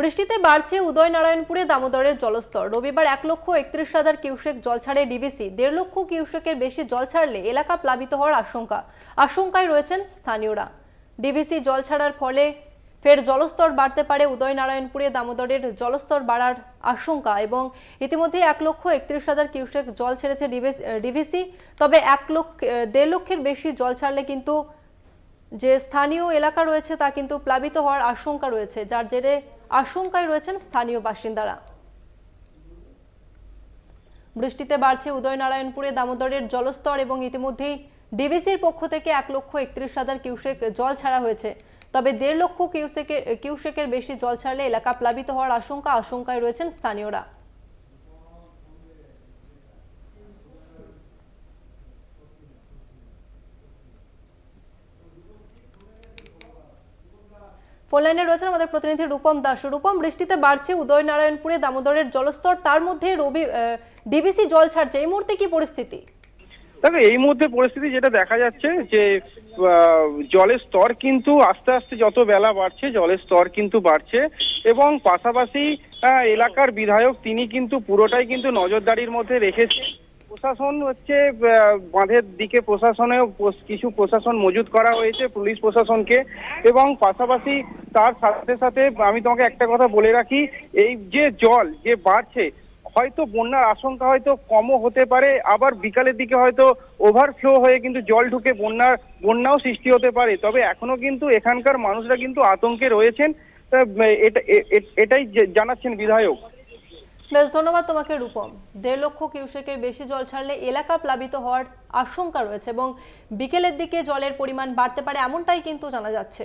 বৃষ্টিতে বাড়ছে উদয়নারায়ণপুরে দামোদরের জলস্তর। রবিবার এক লক্ষ একত্রিশ হাজার কিউসেক জল ছাড়ে ডিবিসি। দেড় লক্ষ কিউসেকের বেশি জল ছাড়লে এলাকা প্লাবিত হওয়ার আশঙ্কা। আশঙ্কায় রয়েছেন স্থানীয়রা। ডিভিসি জল ছাড়ার ফলে ফের জলস্তর বাড়তে পারে উদয়নারায়ণপুরে দামোদরের জলস্তর বাড়ার আশঙ্কা এবং ইতিমধ্যে এক লক্ষ একত্রিশ হাজার কিউসেক জল ছেড়েছে ডিভিসি তবে এক লক্ষ দেড় লক্ষের বেশি জল ছাড়লে কিন্তু যে স্থানীয় এলাকা রয়েছে তা কিন্তু প্লাবিত হওয়ার আশঙ্কা রয়েছে, যার জেরে আশঙ্কায় রয়েছেন স্থানীয় বাসিন্দারা। বৃষ্টিতে বাড়ছে উদয়নারায়ণপুরে, দামোদরের জলস্তর এবং ইতিমধ্যেই ডিবিসির পক্ষ থেকে এক লক্ষ একত্রিশ হাজার কিউসেক জল ছাড়া হয়েছে। তবে দেড় লক্ষ কিউসেকের কিউসেকের বেশি জল ছাড়লে এলাকা প্লাবিত হওয়ার আশঙ্কা, আশঙ্কায় রয়েছেন স্থানীয়রা। ফোন লাইনে রয়েছেন আমাদের প্রতিনিধি রূপম দাস। রূপম, বৃষ্টিতে বাড়ছে উদয়নারায়ণপুরে, দামোদরের জলস্তর, তার মধ্যে রবি ডিবিসি জল ছাড়ছে। এই মুহূর্তে কি পরিস্থিতি? তবে এই মুহূর্তে পরিস্থিতি যেটা দেখা যাচ্ছে যে জলের স্তর কিন্তু আস্তে আস্তে যত বেলা বাড়ছে, জলের স্তর কিন্তু বাড়ছে এবং পাশাপাশি এলাকার বিধায়ক তিনি কিন্তু পুরোটাই কিন্তু নজরদারির মধ্যে রেখেছে প্রশাসন হচ্ছে বাঁধের দিকে প্রশাসনেও কিছু প্রশাসন মজুত করা হয়েছে, পুলিশ প্রশাসনকে। এবং পাশাপাশি তার সাথে সাথে আমি তোমাকে একটা কথা বলে রাখি, এই যে জল যে বাড়ছে, হয়তো বন্যার আশঙ্কা হয়তো কমও হতে পারে, আবার বিকালের দিকে হয়তো ওভারফ্লো হয়ে কিন্তু জল ঢুকে বন্যার, বন্যাও সৃষ্টি হতে পারে। তবে এখনও কিন্তু এখানকার মানুষরা কিন্তু আতঙ্কে রয়েছেন। এটাই জানাচ্ছেন বিধায়ক। বেশ, ধন্যবাদ তোমাকে, রূপম। দেড় লক্ষ কিউসেকের বেশি জল ছাড়লে এলাকা প্লাবিত হওয়ার আশঙ্কা রয়েছে এবং বিকেলের দিকে জলের পরিমাণ বাড়তে পারে এমনটাই কিন্তু জানা যাচ্ছে।